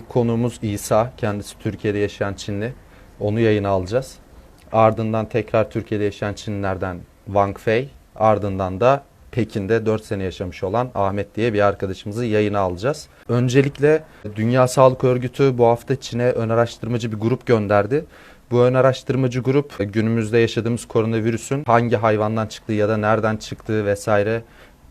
Konuğumuz İsa. Kendisi Türkiye'de yaşayan Çinli. Onu yayına alacağız. Ardından tekrar Türkiye'de yaşayan Çinlilerden Wang Fei. Ardından da Pekin'de 4 sene yaşamış olan Ahmet diye bir arkadaşımızı yayına alacağız. Öncelikle Dünya Sağlık Örgütü bu hafta Çin'e ön araştırmacı bir grup gönderdi. Bu ön araştırmacı grup günümüzde yaşadığımız koronavirüsün hangi hayvandan çıktığı ya da nereden çıktığı vesaire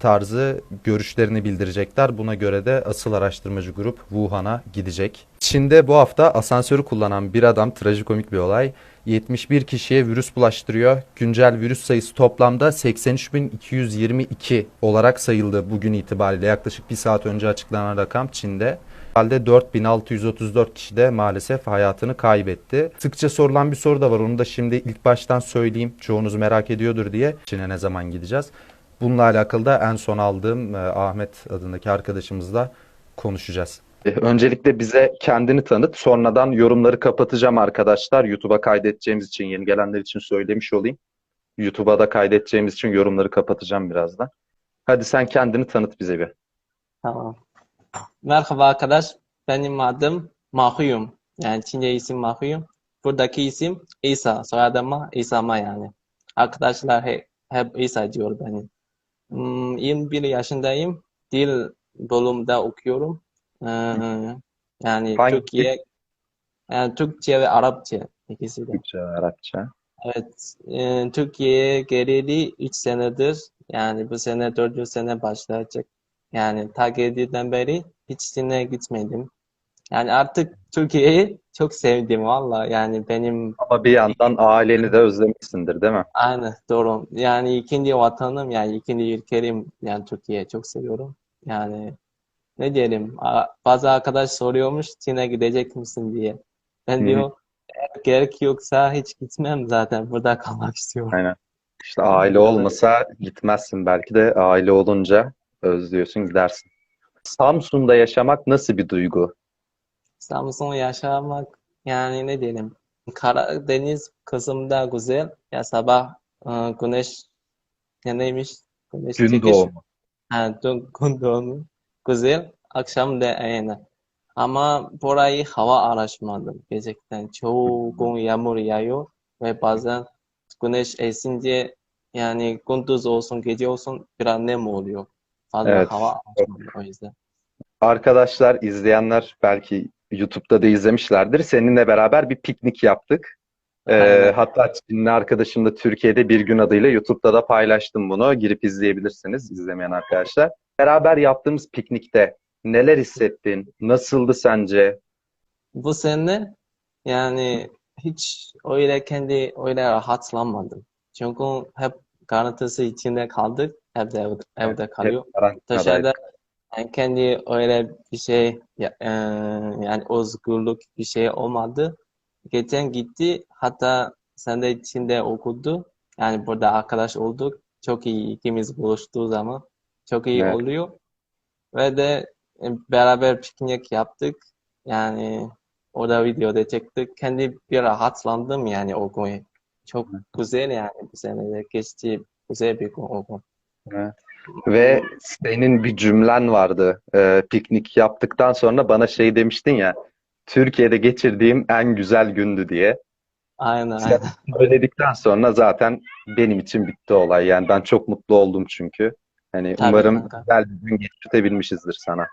tarzı görüşlerini bildirecekler. Buna göre de asıl araştırmacı grup Wuhan'a gidecek. Çin'de bu hafta asansörü kullanan bir adam trajikomik bir olay. 71 kişiye virüs bulaştırıyor. Güncel virüs sayısı toplamda 83.222 olarak sayıldı bugün itibariyle. Yaklaşık bir saat önce açıklanan rakam Çin'de. Halde 4634 kişi de maalesef hayatını kaybetti. Sıkça sorulan bir soru da var. Onu da şimdi ilk baştan söyleyeyim. Çoğunuz merak ediyordur diye. Çin'e ne zaman gideceğiz? Bununla alakalı da en son aldığım e, Ahmet adındaki arkadaşımızla konuşacağız. E, Öncelikle bize kendini tanıt. Sonradan yorumları kapatacağım arkadaşlar. YouTube'a kaydedeceğimiz için, yeni gelenler için söylemiş olayım. YouTube'a da kaydedeceğimiz için yorumları kapatacağım birazdan. Hadi sen kendini tanıt bize bir. Tamam. Merhaba arkadaş. Benim adım Mahuyum. Yani Çince isim Mahuyum. Buradaki isim İsa. Soyadıma İsa'ma yani. Arkadaşlar hep, hep İsa diyor beni. Hmm, 21 yaşındayım. Dil bölümünde okuyorum. Ee, yani Hangi Türkiye, yani Türkçe ve Arapça ikisi de. Türkçe, Arapça. Evet, e, Türkiye'ye geleli 3 senedir. Yani bu sene 4. sene başlayacak. Yani ta geldiğinden beri hiç Çin'e gitmedim. Yani artık Türkiye'yi çok sevdim valla. Yani benim Ama bir yandan aileni de özlemişsindir değil mi? aynı doğru. Yani ikinci vatanım yani ikinci ülkem yani Türkiye çok seviyorum. Yani ne diyelim bazı arkadaş soruyormuş Çin'e gidecek misin diye. Ben Hı hı. diyor eğer gerek yoksa hiç gitmem zaten burada kalmak istiyorum. Aynen. İşte aile olmasa gitmezsin belki de aile olunca özlüyorsun gidersin. Samsun'da yaşamak nasıl bir duygu? Samsun yaşamak yani ne diyelim Karadeniz kısımda güzel. Ya sabah e, güneş ya neymiş? Güneş Gün doğumu. ha, dün- gün doğumu. Güzel. Akşam da aynı. Ama burayı hava araştırmadım. Gerçekten çoğu gün yağmur yağıyor ve bazen güneş esince yani gündüz olsun gece olsun biraz nem oluyor. Fazla Evet. hava araştırmadım o yüzden. Arkadaşlar, izleyenler belki YouTube'da da izlemişlerdir. Seninle beraber bir piknik yaptık. Ee, hatta Çinli arkadaşım da Türkiye'de bir gün adıyla YouTube'da da paylaştım bunu. Girip izleyebilirsiniz izlemeyen arkadaşlar. Beraber yaptığımız piknikte neler hissettin? Nasıldı sence? Bu sene yani hiç öyle kendi öyle rahatlanmadım. Çünkü hep garantisi içinde kaldık. Hep de evde, evde kalıyor. Karantinadaydık. Dışarıda yani kendi öyle bir şey ya- e, yani özgürlük bir şey olmadı. Geçen gitti hatta sen de içinde okudu. Yani burada arkadaş olduk. Çok iyi ikimiz buluştuğu zaman çok iyi Evet. oluyor. Ve de e, beraber piknik yaptık. Yani orada video da çektik. Kendi bir rahatlandım yani o gün. Çok güzel yani bu sene de geçti. Güzel bir gün o gün. Evet. Ve senin bir cümlen vardı. Ee, piknik yaptıktan sonra bana şey demiştin ya, Türkiye'de geçirdiğim en güzel gündü diye. Aynen Sen aynen. söyledikten sonra zaten benim için bitti olay. Yani ben çok mutlu oldum çünkü. Hani Tabii umarım kanka. güzel bir gün geçirtebilmişizdir sana.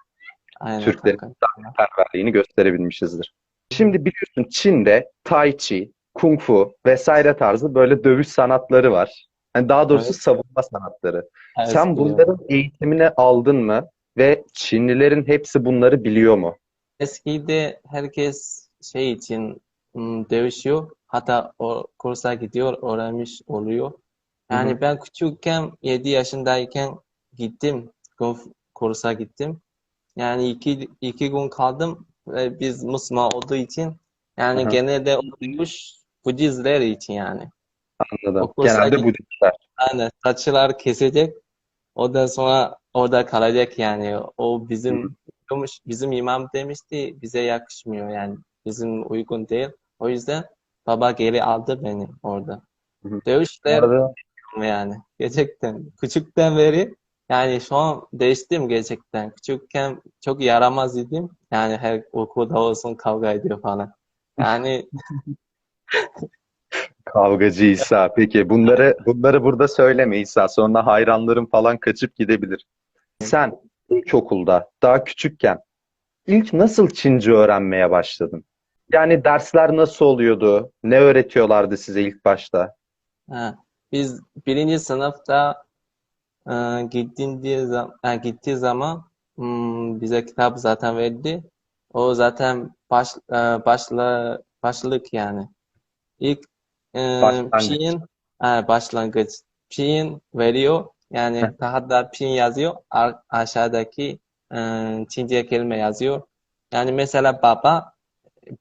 Aynen Türklerin kanka. misafirperverliğini gösterebilmişizdir. Şimdi biliyorsun Çin'de Tai Chi, Kung Fu vesaire tarzı böyle dövüş sanatları var. Yani daha doğrusu Evet. savunma sanatları. Evet Sen biliyorum. bunların eğitimini aldın mı? Ve Çinlilerin hepsi bunları biliyor mu? Eskide herkes şey için ım, dövüşüyor. Hatta o kursa gidiyor, öğrenmiş oluyor. Yani hı. ben küçükken 7 yaşındayken gittim. Fu kursa gittim. Yani iki, iki gün kaldım ve biz Müslüman olduğu için yani Aha, genelde o dövüş Budistler için yani. Anladım. O kursa Genelde git, Budistler. yani saçlar kesecek. Ondan sonra orada kalacak yani. O Hı hı. bizim bizim imam demişti bize yakışmıyor yani. Bizim uygun değil. O yüzden baba geri aldı beni orada. Hı. Bu Dövüşler arada yani. Gerçekten küçükten beri Yani şu an değiştim gerçekten. Küçükken çok yaramaz idim. Yani her okulda olsun kavga ediyor falan. Yani Kavgacı İsa. Peki bunları bunları burada söyleme İsa. Sonra hayranların falan kaçıp gidebilir. Sen ilkokulda daha küçükken ilk nasıl Çince öğrenmeye başladın? Yani dersler nasıl oluyordu? Ne öğretiyorlardı size ilk başta? ha, biz birinci sınıfta e, gittiği zaman, gittiği zaman hmm, bize kitap zaten verdi. O zaten baş, e, başla, başlık yani. İlk e, Başlangıç. Pinyin ha, başlangıç. Pinyin veriyor. Yani Heh. tahtada Pinyin yazıyor. Ar- aşağıdaki e, Çince kelime yazıyor. Yani mesela baba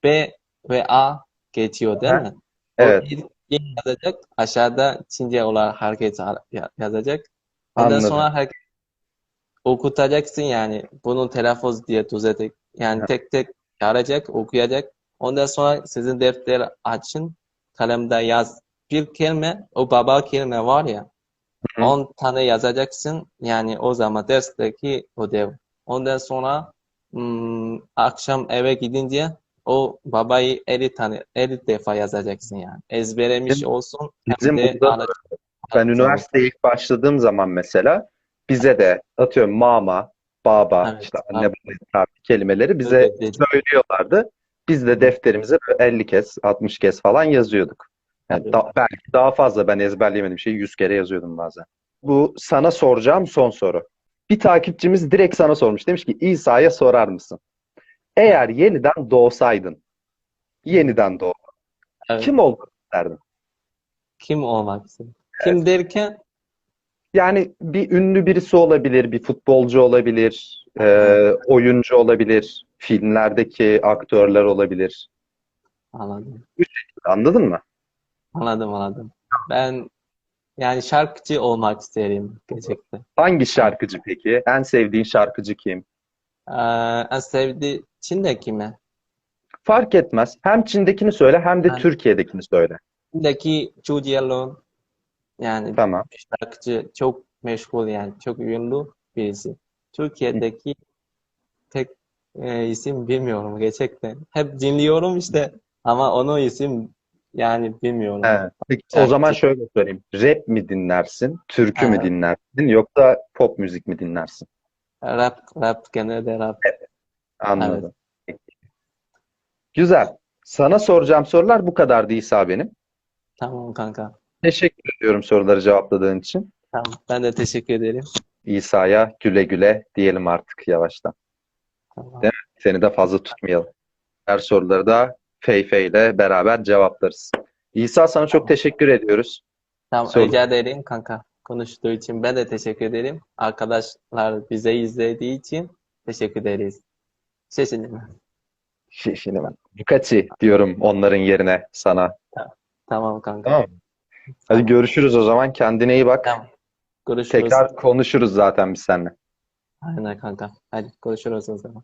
B ve A geçiyor değil Heh. mi? O Evet, ilk Pinyin yazacak. Aşağıda Çince olarak ya- yazacak. Ondan anladım. sonra herkes okutacaksın yani. Bunun telaffuz diye düzeltecek. Yani Evet. tek tek çağıracak, okuyacak. Ondan sonra sizin defteri açın. Kalemde yaz. Bir kelime, o baba kelime var ya. Hı. 10 tane yazacaksın. Yani o zaman dersteki ödev. Ondan sonra hmm, akşam eve gidince o babayı 50 tane 50 defa yazacaksın yani. Ezberlemiş Bizim, olsun bizim de burada araç ben üniversiteye ilk başladığım zaman mesela bize de atıyorum mama, baba, Evet, işte anne baba kelimeleri bize dedi. söylüyorlardı. Biz de defterimize böyle 50 kez, 60 kez falan yazıyorduk. Yani da- belki daha fazla ben ezberleyemedim şeyi 100 kere yazıyordum bazen. Bu sana soracağım son soru. Bir takipçimiz direkt sana sormuş. Demiş ki İsa'ya sorar mısın? Eğer yeniden doğsaydın, yeniden doğ, Evet. kim olmak isterdin? Kim olmak istiyor? Kim derken Yani bir ünlü birisi olabilir, bir futbolcu olabilir, e, oyuncu olabilir, filmlerdeki aktörler olabilir. Anladım. Bu şekilde, anladın mı? Anladım, anladım. Ben yani şarkıcı olmak isterim gerçekten. Hangi şarkıcı peki? En sevdiğin şarkıcı kim? Ee, en sevdiği Çin'deki mi? Fark etmez. Hem Çin'dekini söyle hem de Yani Türkiye'dekini söyle. Çin'deki Zhu Jielun yani Tamam. şarkıcı çok meşhur yani çok ünlü birisi. Türkiye'deki tek e, isim bilmiyorum gerçekten. Hep dinliyorum işte ama onun isim yani bilmiyorum. Evet. Peki, o zaman Şarkıcı. şöyle sorayım. Rap mi dinlersin, türkü mü dinlersin yoksa pop müzik mi dinlersin? Rap, rap genelde rap. Evet. Anladım. Güzel. Sana soracağım sorular bu kadardı İsa benim. Tamam kanka. Teşekkür ediyorum soruları cevapladığın için. Tamam, ben de teşekkür ederim. İsa'ya güle güle diyelim artık yavaştan. Tamam. Değil mi? Seni de fazla tutmayalım. Her soruları da Feyfe ile beraber cevaplarız. İsa sana çok teşekkür ediyoruz. Tamam Sorun. rica ederim kanka. Konuştuğu için ben de teşekkür ederim. Arkadaşlar bize izlediği için teşekkür ederiz. Şeşini ben. Şeşini ben. Yukaçi diyorum onların yerine sana. Tamam, tamam kanka. Tamam. Hadi görüşürüz o zaman. Kendine iyi bak. Tamam. Görüşürüz. Tekrar konuşuruz zaten biz seninle. Aynen kanka. Hadi görüşürüz o zaman.